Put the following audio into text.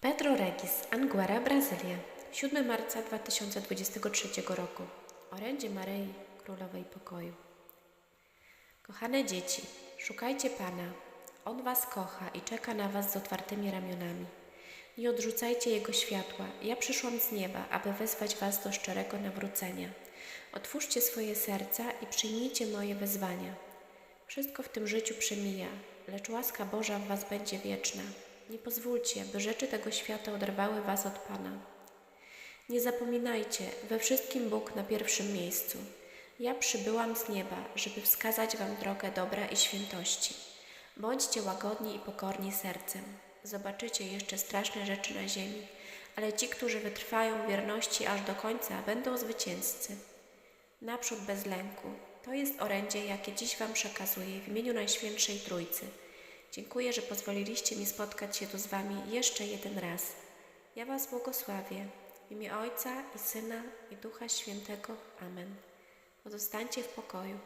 Pedro Regis, Anguera, Brazylia. 7 marca 2023 roku. Orędzie Maryi, Królowej Pokoju. Kochane dzieci, szukajcie Pana. On was kocha i czeka na was z otwartymi ramionami. Nie odrzucajcie Jego światła. Ja przyszłam z nieba, aby wezwać was do szczerego nawrócenia. Otwórzcie swoje serca i przyjmijcie moje wezwania. Wszystko w tym życiu przemija, lecz łaska Boża w was będzie wieczna. Nie pozwólcie, by rzeczy tego świata oderwały was od Pana. Nie zapominajcie, we wszystkim Bóg na pierwszym miejscu. Ja przybyłam z nieba, żeby wskazać wam drogę dobra i świętości. Bądźcie łagodni i pokorni sercem. Zobaczycie jeszcze straszne rzeczy na ziemi, ale ci, którzy wytrwają wierności aż do końca, będą zwycięzcy. Naprzód bez lęku. To jest orędzie, jakie dziś Wam przekazuję w imieniu Najświętszej Trójcy. Dziękuję, że pozwoliliście mi spotkać się tu z Wami jeszcze jeden raz. Ja Was błogosławię. W imię Ojca i Syna i Ducha Świętego. Amen. Pozostańcie w pokoju.